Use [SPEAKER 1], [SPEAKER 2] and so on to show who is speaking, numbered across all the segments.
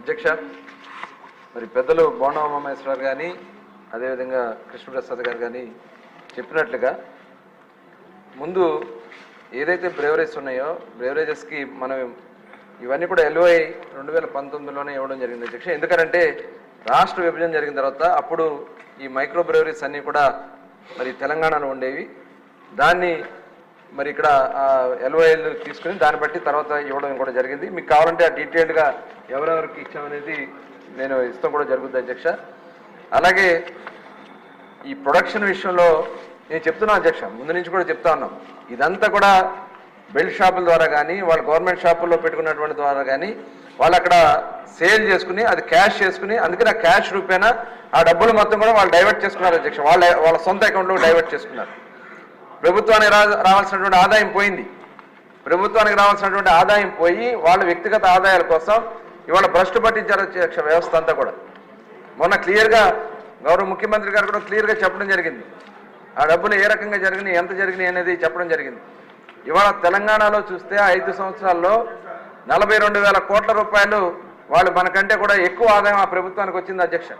[SPEAKER 1] అధ్యక్ష మరి పెద్దలు బోండా కానీ అదేవిధంగా కృష్ణప్రసాద్ గారు కానీ చెప్పినట్లుగా ముందు ఏదైతే బ్రేవరేజ్ ఉన్నాయో బ్రేవరేజెస్కి మనం ఇవన్నీ కూడా ఎల్ఓఐ రెండు వేల పంతొమ్మిదిలోనే ఇవ్వడం జరిగింది అధ్యక్ష. ఎందుకంటే రాష్ట్ర విభజన జరిగిన తర్వాత అప్పుడు ఈ మైక్రో బ్రేవరీస్ అన్నీ కూడా మరి తెలంగాణలో ఉండేవి. దాన్ని మరి ఇక్కడ ఎల్ఓఐలు తీసుకుని దాన్ని బట్టి తర్వాత ఇవ్వడం కూడా జరిగింది. మీకు కావాలంటే ఆ డీటెయిల్డ్గా ఎవరెవరికి ఇచ్చామనేది నేను ఇష్టం కూడా జరుగుతుంది అధ్యక్ష. అలాగే ఈ ప్రొడక్షన్ విషయంలో నేను చెప్తున్నాను అధ్యక్ష ముందు నుంచి కూడా చెప్తా ఉన్నాం. ఇదంతా కూడా బెల్ట్ షాపుల ద్వారా కానీ వాళ్ళ గవర్నమెంట్ షాపుల్లో పెట్టుకున్నటువంటి ద్వారా కానీ వాళ్ళు అక్కడ సేల్ చేసుకుని అది క్యాష్ చేసుకుని అందుకని ఆ క్యాష్ రూపేనా ఆ డబ్బులు మొత్తం కూడా వాళ్ళు డైవర్ట్ చేసుకున్నారు అధ్యక్ష. వాళ్ళ వాళ్ళ సొంత అకౌంట్లో డైవర్ట్ చేసుకున్నారు. ప్రభుత్వానికి రా రావాల్సినటువంటి ఆదాయం పోయింది. ప్రభుత్వానికి రావాల్సినటువంటి ఆదాయం పోయి వాళ్ళ వ్యక్తిగత ఆదాయాల కోసం ఇవాళ భ్రష్టు పట్టించారు వ్యవస్థ అంతా కూడా. మొన్న క్లియర్గా గౌరవ ముఖ్యమంత్రి గారు కూడా క్లియర్గా చెప్పడం జరిగింది. ఆ డబ్బులు ఏ రకంగా జరిగినాయి ఎంత జరిగినాయి అనేది చెప్పడం జరిగింది. ఇవాళ తెలంగాణలో చూస్తే ఐదు సంవత్సరాల్లో నలభై రెండు వేల కోట్ల రూపాయలు వాళ్ళు మనకంటే కూడా ఎక్కువ ఆదాయం ఆ ప్రభుత్వానికి వచ్చింది అధ్యక్ష.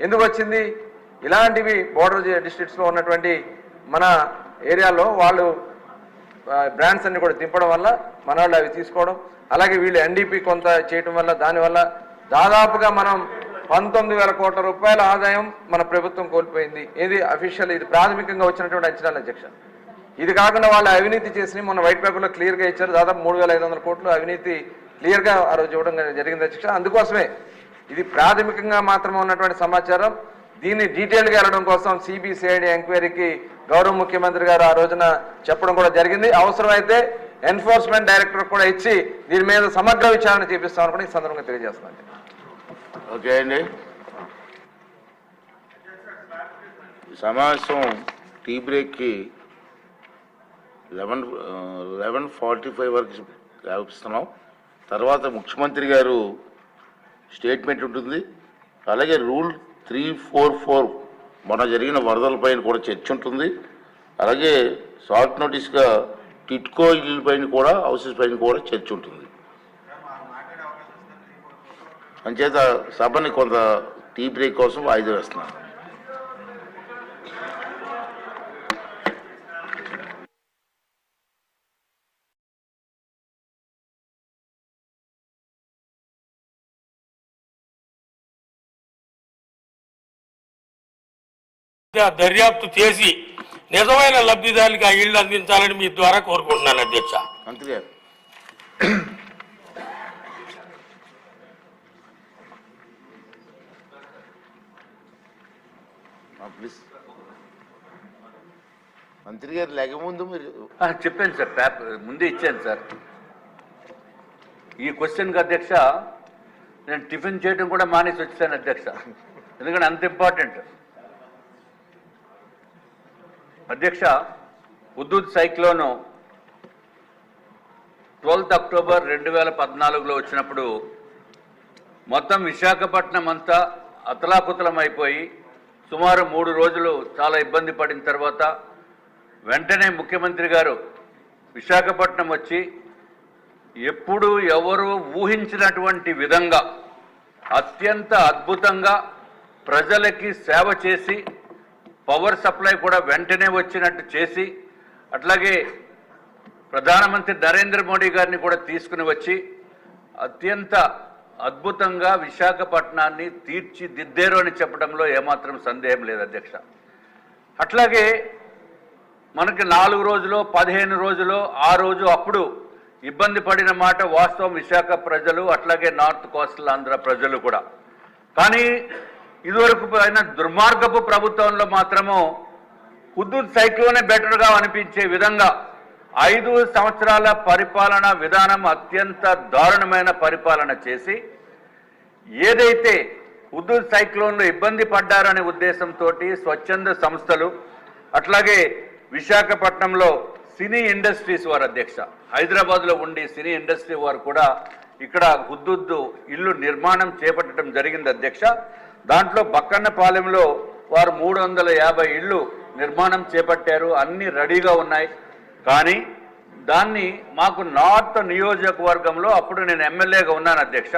[SPEAKER 1] ఎందుకు వచ్చింది? ఇలాంటివి బోర్డర్ డిస్ట్రిక్ట్స్లో ఉన్నటువంటి మన ఏరియాలో వాళ్ళు బ్రాండ్స్ అన్ని కూడా దింపడం వల్ల మన వాళ్ళు అవి తీసుకోవడం అలాగే వీళ్ళు ఎన్డీపీ కొంత చేయటం వల్ల దానివల్ల దాదాపుగా మనం పంతొమ్మిది వేల కోట్ల రూపాయల ఆదాయం మన ప్రభుత్వం కోల్పోయింది. ఇది అఫీషియల్ ఇది ప్రాథమికంగా వచ్చినటువంటి అంచనాలు అధ్యక్ష ఇది కాకుండా వాళ్ళు అవినీతి చేసి మొన్న వైట్ పేపర్లో క్లియర్గా ఇచ్చారు దాదాపు మూడు వేల ఐదు వందల కోట్లు అవినీతి క్లియర్గా ఆ రోజు ఇవ్వడం జరిగింది అధ్యక్ష. అందుకోసమే ఇది ప్రాథమికంగా మాత్రమే ఉన్నటువంటి సమాచారం. దీన్ని డీటెయిల్గా వెళ్ళడం కోసం సిబిసిఐడి ఎంక్వైరీకి గౌరవ ముఖ్యమంత్రి గారు ఆ రోజున చెప్పడం కూడా జరిగింది. అవసరమైతే ఎన్ఫోర్స్మెంట్ డైరెక్టర్ కూడా ఇచ్చి దీని మీద సమగ్ర విచారణ చేపిస్తామని కూడా ఈ సందర్భంగా తెలియజేస్తున్నాను.
[SPEAKER 2] ఓకే అండి. సమావేశం టీ బ్రేక్కి లెవెన్ లెవెన్ ఫార్టీ ఫైవ్ వరకు వ్యాపిస్తున్నాం. తర్వాత ముఖ్యమంత్రి గారు స్టేట్మెంట్ ఉంటుంది. అలాగే రూల్ త్రీ ఫోర్ ఫోర్. మన జరిగిన వరదలపైన కూడా చర్చ ఉంటుంది. అలాగే షార్ట్ నోటీస్గా టిట్కో ఇల్లు పైన కూడా హౌసెస్ పైన కూడా చర్చ ఉంటుంది. అంచేత సభని కొంత టీ బ్రేక్ కోసం వాయిదా వేస్తున్నాను.
[SPEAKER 3] దర్యాప్తు చేసి నిజమైన లబ్ధిదారునికి ఆ ఇళ్ళు అందించాలని మీ ద్వారా కోరుకుంటున్నాను అధ్యక్ష.
[SPEAKER 2] మంత్రి గారు లేకముందు మీరు
[SPEAKER 4] చెప్పాను సార్ పేపర్ ముందే ఇచ్చాను సార్. ఈ క్వశ్చన్కి అధ్యక్ష నేను టిఫిన్ చేయడం కూడా మానేసి వచ్చాను అధ్యక్ష. ఎందుకంటే అంత ఇంపార్టెంట్ అధ్యక్ష ఉద్దూద్ సైక్లోను ట్వెల్త్ అక్టోబర్ రెండు వేల పద్నాలుగులో వచ్చినప్పుడు మొత్తం విశాఖపట్నం అంతా అతలాకుతలం అయిపోయి సుమారు మూడు రోజులు చాలా ఇబ్బంది పడిన తర్వాత వెంటనే ముఖ్యమంత్రి గారు విశాఖపట్నం వచ్చి ఎప్పుడు ఎవరు ఊహించినటువంటి విధంగా అత్యంత అద్భుతంగా ప్రజలకి సేవ చేసి పవర్ సప్లై కూడా వెంటనే వచ్చినట్టు చేసి అట్లాగే ప్రధానమంత్రి నరేంద్ర మోడీ గారిని కూడా తీసుకుని వచ్చి అత్యంత అద్భుతంగా విశాఖపట్నాన్ని తీర్చిదిద్దేరు అని చెప్పడంలో ఏమాత్రం సందేహం లేదు అధ్యక్ష. అట్లాగే మనకి నాలుగు రోజులు పదిహేను రోజులు ఆ రోజు అప్పుడు ఇబ్బంది పడిన మాట వాస్తవం విశాఖ ప్రజలు అట్లాగే నార్త్ కోస్టల్ ఆంధ్ర ప్రజలు కూడా. కానీ ఇదివరకు అయిన దుర్మార్గపు ప్రభుత్వంలో మాత్రము హుద్దుద్ సైక్లోనే బెటర్గా అనిపించే విధంగా ఐదు సంవత్సరాల పరిపాలన విధానం అత్యంత దారుణమైన పరిపాలన చేసి ఏదైతే హుద్దూద్ సైక్లోన్లో ఇబ్బంది పడ్డారనే ఉద్దేశంతో స్వచ్ఛంద సంస్థలు అట్లాగే విశాఖపట్నంలో సినీ ఇండస్ట్రీస్ వారు అధ్యక్ష హైదరాబాద్లో ఉండి సినీ ఇండస్ట్రీ వారు కూడా ఇక్కడ హుద్దుద్దు ఇల్లు నిర్మాణం చేపట్టడం జరిగింది అధ్యక్ష. దాంట్లో బక్కన్నపాలెంలో వారు మూడు వందల యాభై ఇళ్ళు నిర్మాణం చేపట్టారు అన్ని రెడీగా ఉన్నాయి. కానీ దాన్ని మాకు నార్త్ నియోజకవర్గంలో అప్పుడు నేను ఎమ్మెల్యేగా ఉన్నాను అధ్యక్ష.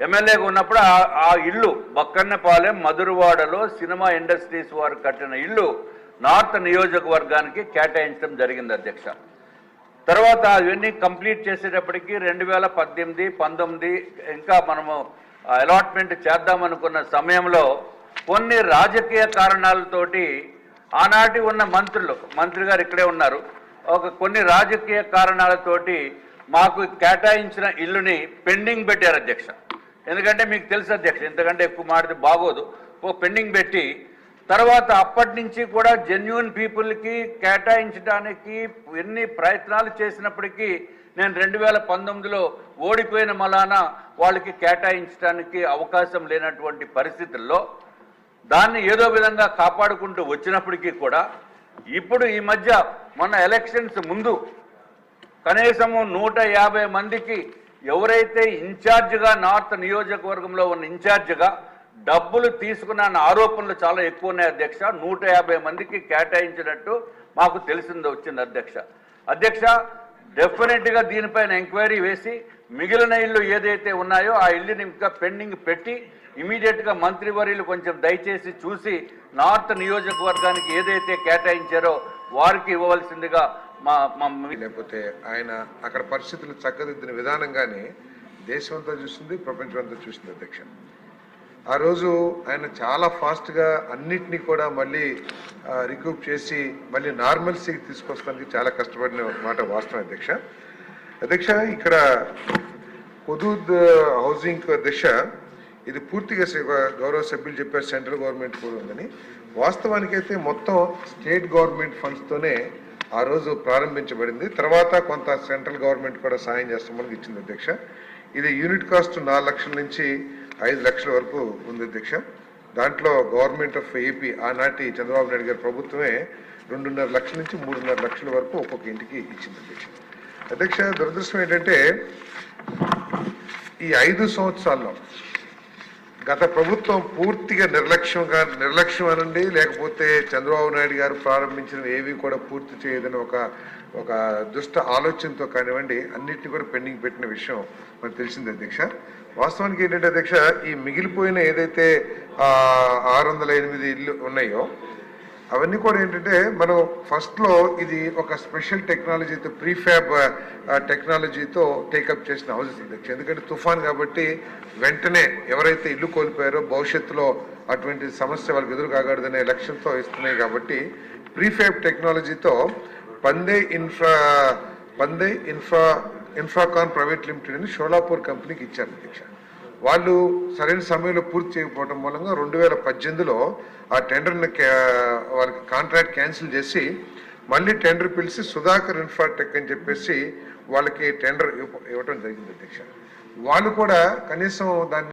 [SPEAKER 4] ఎమ్మెల్యేగా ఉన్నప్పుడు ఆ- ఆ ఇల్లు బక్కన్నపాలెం మధురవాడలో సినిమా ఇండస్ట్రీస్ వారు కట్టిన ఇల్లు నార్త్ నియోజకవర్గానికి కేటాయించడం జరిగింది అధ్యక్ష. తర్వాత అవన్నీ కంప్లీట్ చేసేటప్పటికి రెండు వేల పద్దెనిమిది పంతొమ్మిది ఇంకా మనము అలాట్మెంట్ చేద్దామనుకున్న సమయంలో కొన్ని రాజకీయ కారణాలతోటి ఆనాటి ఉన్న మంత్రులు మంత్రి గారు ఇక్కడే ఉన్నారు. ఒక కొన్ని రాజకీయ కారణాలతోటి మాకు కేటాయించిన ఇల్లుని పెండింగ్ పెట్టారు అధ్యక్ష. ఎందుకంటే మీకు తెలుసు అధ్యక్ష ఇంతకంటే ఎక్కువ మాడితే బాగోదు. ఓ పెండింగ్ పెట్టి తర్వాత అప్పటి నుంచి కూడా జెన్యున్ పీపుల్కి కేటాయించడానికి ఎన్ని ప్రయత్నాలు చేసినప్పటికీ నేను రెండు వేల పంతొమ్మిదిలో ఓడిపోయిన మలాన వాళ్ళకి కేటాయించడానికి అవకాశం లేనటువంటి పరిస్థితుల్లో దాన్ని ఏదో విధంగా కాపాడుకుంటూ వచ్చినప్పటికీ కూడా ఇప్పుడు ఈ మధ్య మొన్న ఎలక్షన్స్ ముందు కనీసము నూట యాభై మందికి ఎవరైతే ఇన్ఛార్జ్గా నార్త్ నియోజకవర్గంలో ఉన్న ఇన్ఛార్జ్గా డబ్బులు తీసుకున్న ఆరోపణలు చాలా ఎక్కువ ఉన్నాయి అధ్యక్ష. నూట యాభై మందికి కేటాయించినట్టు మాకు తెలిసింది వచ్చింది అధ్యక్ష. అధ్యక్ష డెఫినెట్గా దీనిపైన ఎంక్వైరీ వేసి మిగిలిన ఇల్లు ఏదైతే ఉన్నాయో ఆ ఇల్లుని ఇంకా పెండింగ్ పెట్టి ఇమీడియట్గా మంత్రివర్యులు కొంచెం దయచేసి చూసి నార్త్ నియోజకవర్గానికి ఏదైతే కేటాయించారో వారికి ఇవ్వవలసిందిగా మా
[SPEAKER 5] లేకపోతే ఆయన అక్కడ పరిస్థితులు చక్కదిద్దిన విధానంగానే దేశమంతా చూసింది ప్రపంచమంతా చూసింది అధ్యక్ష. ఆ రోజు ఆయన చాలా ఫాస్ట్గా అన్నిటినీ కూడా మళ్ళీ రికూప్ చేసి మళ్ళీ నార్మల్సీకి తీసుకొస్తానికి చాలా కష్టపడిన మాట వాస్తవం అధ్యక్ష. అధ్యక్ష ఇక్కడ హుదూద్ హౌసింగ్ దిశ ఇది పూర్తిగా గౌరవ సభ్యులు చెప్పారు సెంట్రల్ గవర్నమెంట్ కూడా ఉందని. వాస్తవానికైతే మొత్తం స్టేట్ గవర్నమెంట్ ఫండ్స్తోనే ఆ రోజు ప్రారంభించబడింది. తర్వాత కొంత సెంట్రల్ గవర్నమెంట్ కూడా సాయం చేస్తామని ఇచ్చింది అధ్యక్ష. ఇది యూనిట్ కాస్ట్ నాలుగు లక్షల నుంచి ఐదు లక్షల వరకు ఉంది అధ్యక్ష దాంట్లో గవర్నమెంట్ ఆఫ్ ఏపీ ఆనాటి చంద్రబాబు నాయుడు గారి ప్రభుత్వమే రెండున్నర లక్షల నుంచి మూడున్నర లక్షల వరకు ఒక్కొక్క ఇంటికి ఇచ్చింది అధ్యక్ష అధ్యక్ష దురదృష్టం ఏంటంటే ఈ ఐదు సంవత్సరాల్లో గత ప్రభుత్వం పూర్తిగా నిర్లక్ష్యంగా నిర్లక్ష్యం అనండి లేకపోతే చంద్రబాబు నాయుడు గారు ప్రారంభించిన ఏవి కూడా పూర్తి చేయదని ఒక ఒక దుష్ట ఆలోచనతో కానివ్వండి అన్నిటిని కూడా పెండింగ్ పెట్టిన విషయం మనకు తెలిసింది అధ్యక్ష. వాస్తవానికి ఏంటంటే అధ్యక్ష ఈ మిగిలిపోయిన ఏదైతే ఆరు వందల ఎనిమిది ఇల్లు ఉన్నాయో అవన్నీ కూడా ఏంటంటే మనం ఫస్ట్లో ఇది ఒక స్పెషల్ టెక్నాలజీతో ప్రీఫ్యాబ్ టెక్నాలజీతో టేకప్ చేసిన అవసరం ఉంది ఎందుకంటే తుఫాన్ కాబట్టి వెంటనే ఎవరైతే ఇల్లు కోల్పోయారో భవిష్యత్తులో అటువంటి సమస్య వాళ్ళకి ఎదురు కాకూడదనే లక్ష్యంతో ఇస్తున్నాయి కాబట్టి ప్రీఫ్యాబ్ టెక్నాలజీతో Pande infra Pande infra infracon private limited అని షోలాపూర్ కంపెనీకి ఇచ్చారు అధ్యక్ష వాళ్ళు సరైన సమయంలో పూర్తి చేయకపోవడం మూలంగా రెండు వేల పద్దెనిమిదిలో ఆ టెండర్ని వాళ్ళకి కాంట్రాక్ట్ క్యాన్సిల్ చేసి మళ్ళీ టెండర్ పిలిచి సుధాకర్ ఇన్ఫ్రాటెక్ అని చెప్పేసి వాళ్ళకి టెండర్ ఇవ్వ- ఇవ్వటం జరిగింది అధ్యక్ష. వాళ్ళు కూడా కనీసం దాన్ని